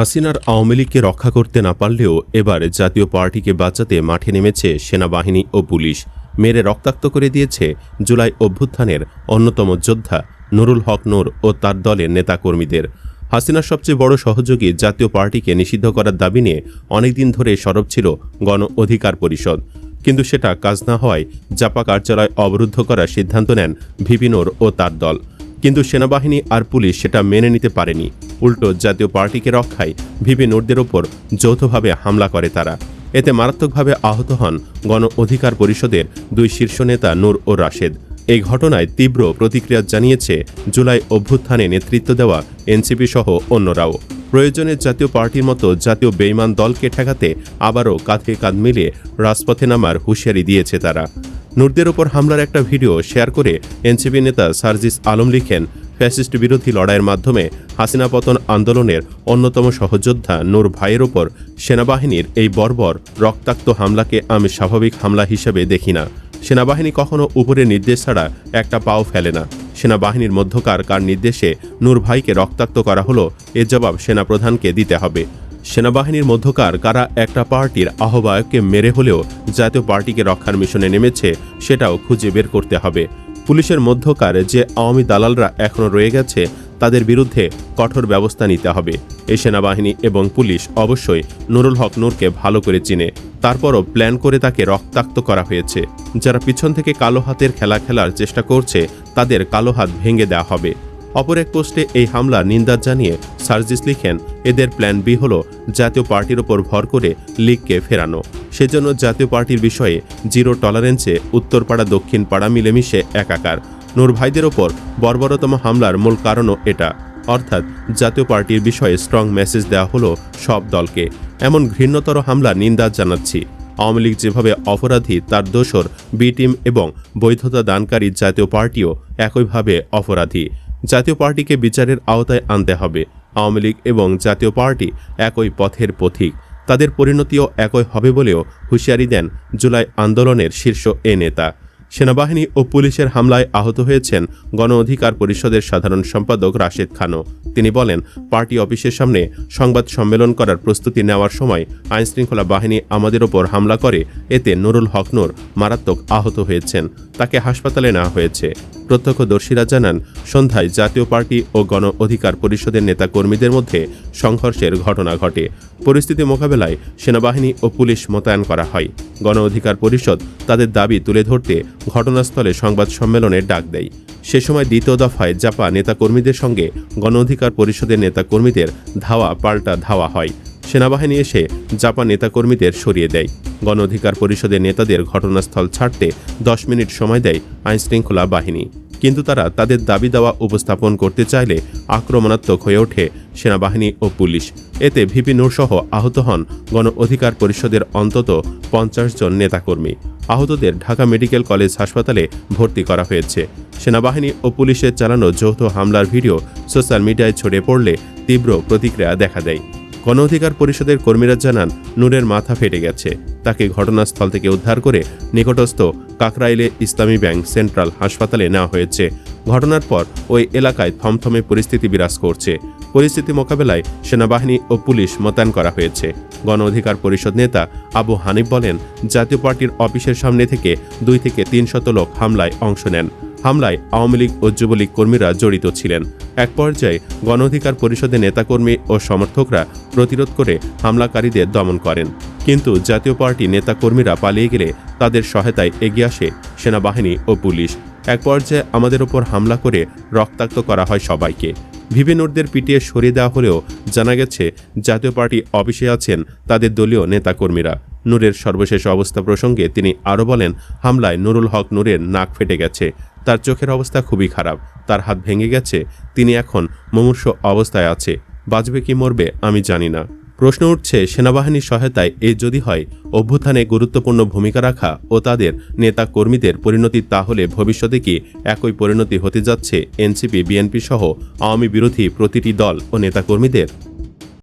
হাসিনার আওয়ামী লীগকে রক্ষা করতে না পারলেও এবার জাতীয় পার্টিকে বাঁচাতে মাঠে নেমেছে সেনাবাহিনী ও পুলিশ। মেরে রক্তাক্ত করে দিয়েছে জুলাই অভ্যুত্থানের অন্যতম যোদ্ধা নুরুল হক নূর ও তার দলের নেতাকর্মীদের। হাসিনার সবচেয়ে বড় সহযোগী জাতীয় পার্টিকে নিষিদ্ধ করার দাবি নিয়ে অনেকদিন ধরে সরব ছিল গণ অধিকার পরিষদ। কিন্তু সেটা কাজ না হওয়ায় জাপা কার্যালয় অবরুদ্ধ করার সিদ্ধান্ত নেন ভিপিনোর ও তার দল। কিন্তু সেনাবাহিনী আর পুলিশ সেটা মেনে নিতে পারেনি। উল্টো জাতীয় পার্টিকে রক্ষায় ভিপি নোরদের ওপর যৌথভাবে হামলা করে তারা। এতে মারাত্মকভাবে আহত হন গণ অধিকার পরিষদের দুই শীর্ষ নেতা নূর ও রাশেদ। এই ঘটনায় তীব্র প্রতিক্রিয়া জানিয়েছে জুলাই অভ্যুত্থানে নেতৃত্ব দেওয়া এনসিপি সহ অন্যরাও। প্রয়োজনে জাতীয় পার্টির মতো জাতীয় বেইমান দলকে ঠেকাতে আবারও কাঁধে কাঁধ মিলিয়ে রাজপথে নামার হুঁশিয়ারি দিয়েছে তারা। নূরদের ওপর হামলার একটা ভিডিও শেয়ার করে এনসিপি নেতা সার্জিস আলম লিখেন ফ্যাসিস্ট বিরোধী লড়াইয়ের মাধ্যমে হাসিনা পতন আন্দোলনের অন্যতম সহযোদ্ধা নূর ভাইয়ের ওপর সেনাবাহিনীর এই বর্বর রক্তাক্ত হামলাকে আমি স্বাভাবিক হামলা হিসেবে দেখি না। সেনাবাহিনী কখনো উপরের নির্দেশ ছাড়া একটা পাও ফেলে না। সেনাবাহিনীর মধ্যকার কার নির্দেশে নূর ভাইকে রক্তাক্ত করা হলো, এর জবাব সেনাপ্রধানকে দিতে হবে। সেনাবাহিনীর মধ্যকার কারা একটা পার্টির আহ্বায়ককে মেরে হলেও জাতীয় পার্টিকে রক্ষার মিশনে নেমেছে, সেটাও খুঁজে বের করতে হবে। পুলিশের মধ্যকার যে আওয়ামী দালালরা এখনও রয়ে গেছে, তাদের বিরুদ্ধে কঠোর ব্যবস্থা নিতে হবে। এই সেনাবাহিনী এবং পুলিশ অবশ্যই নুরুল হক নূরকে ভালো করে চিনে। তারপরও প্ল্যান করে তাকে রক্তাক্ত করা হয়েছে। যারা পিছন থেকে কালো হাতের খেলা খেলার চেষ্টা করছে, তাদের কালো হাত ভেঙে দেওয়া হবে। অপর এক পোস্টে এই হামলার নিন্দা জানিয়ে সার্জিস লিখেন, এদের প্ল্যান বি হল জাতীয় পার্টির ওপর ভর করে লীগকে ফেরানো। সেজন্য জাতীয় পার্টির বিষয়ে জিরো টলারেন্সে উত্তরপাড়া দক্ষিণ পাড়া মিলেমিশে একাকার। নূর ভাইদের ওপর বর্বরতম হামলার মূল কারণও এটা। অর্থাৎ জাতীয় পার্টির বিষয়ে স্ট্রং মেসেজ দেওয়া হলো সব দলকে। এমন ঘৃণ্যতর হামলা নিন্দা জানাচ্ছি। আওয়ামী লীগ যেভাবে অপরাধী, তার দোসর বি টিম এবং বৈধতা দানকারী জাতীয় পার্টিও একইভাবে অপরাধী। জাতীয় পার্টিকে বিচারের আওতায় আনতে হবে। আওয়ামী লীগ এবং জাতীয় পার্টি একই পথের পথিক। তাদের পরিণতিও একই হবে বলেও হুঁশিয়ারি দেন জুলাই আন্দোলনের শীর্ষ এ নেতা। সেনাবাহিনী ও পুলিশের হামলায় আহত হয়েছেন গণ অধিকার পরিষদের সাধারণ সম্পাদক রাশেদ খানও। তিনি বলেন, পার্টি অফিসের সামনে সংবাদ সম্মেলন করার প্রস্তুতি নেওয়ার সময় আইনশৃঙ্খলা বাহিনী আমাদের ওপর হামলা করে, এতে নুরুল হকনুর মারাত্মক আহত হয়েছেন। তাকে হাসপাতালে নেওয়া হয়েছে। প্রত্যক্ষদর্শীরা জানান, সন্ধ্যায় জাতীয় পার্টি ও গণ অধিকার পরিষদের নেতাকর্মীদের মধ্যে সংঘর্ষের ঘটনা ঘটে। পরিস্থিতি মোকাবেলায় সেনাবাহিনী ও পুলিশ মোতায়েন করা হয়। গণ অধিকার পরিষদ তাদের দাবি তুলে ধরতে ঘটনাস্থলে সংবাদ সম্মেলনের ডাক দেয়। সে সময় দ্বিতীয় দফায় জাপা নেতাকর্মীদের সঙ্গে গণ অধিকার পরিষদের নেতাকর্মীদের ধাওয়া পাল্টা ধাওয়া হয়। সেনাবাহিনী এসে জাপা নেতাকর্মীদের সরিয়ে দেয়। গণ অধিকার পরিষদের নেতাদের ঘটনাস্থল ছাড়তে দশ মিনিট সময় দেয় আইনশৃঙ্খলা বাহিনী। কিন্তু তারা তাদের দাবি দেওয়া উপস্থাপন করতে চাইলে আক্রমণাত্মক হয়ে ওঠে সেনাবাহিনী ও পুলিশ। এতে ভিপি নূরসহ আহত হন গণ অধিকার পরিষদের অন্তত পঞ্চাশ জন নেতাকর্মী। আহতদের ঢাকা মেডিকেল কলেজ হাসপাতালে ভর্তি করা হয়েছে। সেনাবাহিনী ও পুলিশের চালানো যৌথ হামলার ভিডিও সোশ্যাল মিডিয়ায় ছড়িয়ে পড়লে তীব্র প্রতিক্রিয়া দেখা দেয়। গণ অধিকার পরিষদের কর্মীরা জানান, নূরের মাথা ফেটে গেছে। তাকে ঘটনাস্থল থেকে উদ্ধার করে নিকটস্থ কাকরাইলে ইসলামী ব্যাংক সেন্ট্রাল হাসপাতালে নেওয়া হয়েছে। ঘটনার পর ওই এলাকায় থমথমে পরিস্থিতি বিরাজ করছে। পরিস্থিতি মোকাবেলায় সেনাবাহিনী ও পুলিশ মোতায়েন করা হয়েছে। গণ অধিকার পরিষদ নেতা আবু হানিফ বলেন, জাতীয় পার্টির অফিসের সামনে থেকে দুই থেকে তিন শত লোক হামলায় অংশ নেন। হামলায় আওয়ামী লীগ ও যুবলীগ কর্মীরা জড়িত ছিলেন। এক পর্যায়ে গণ অধিকার পরিষদের নেতাকর্মী ও সমর্থকরা প্রতিরোধ করে হামলাকারীদের দমন করেন। কিন্তু জাতীয় পার্টি নেতাকর্মীরা পালিয়ে গেলে তাদের সহায়তায় এগিয়ে আসে সেনাবাহিনী ও পুলিশ। এক পর্যায়ে আমাদের ওপর হামলা করে রক্তাক্ত করা হয় সবাইকে। ভিভিনুরদের পিটিয়ে সরিয়ে দেওয়া হলেও জানা গেছে, জাতীয় পার্টি অফিসে আছেন তাদের দলীয় নেতাকর্মীরা। নূরের সর্বশেষ অবস্থা প্রসঙ্গে তিনি আরও বলেন, হামলায় নুরুল হক নূরের নাক ফেটে গেছে। তার চোখের অবস্থা খুবই খারাপ। তার হাত ভেঙে গেছে। তিনি এখন মুমূর্ষ অবস্থায় আছে। বাঁচবে কি মরবে আমি জানি না। প্রশ্ন উঠছে, সেনাবাহিনীর সহায়তায় এ যদি হয়, অভ্যুত্থানে গুরুত্বপূর্ণ ভূমিকা রাখা ও তাদের নেতা কর্মীদের পরিণতি তাহলে ভবিষ্যতে কি একই পরিণতি হতে যাচ্ছে এনসিপি, বিএনপি সহ আওয়ামী বিরোধী প্রতিটি দল ও নেতাকর্মীদের?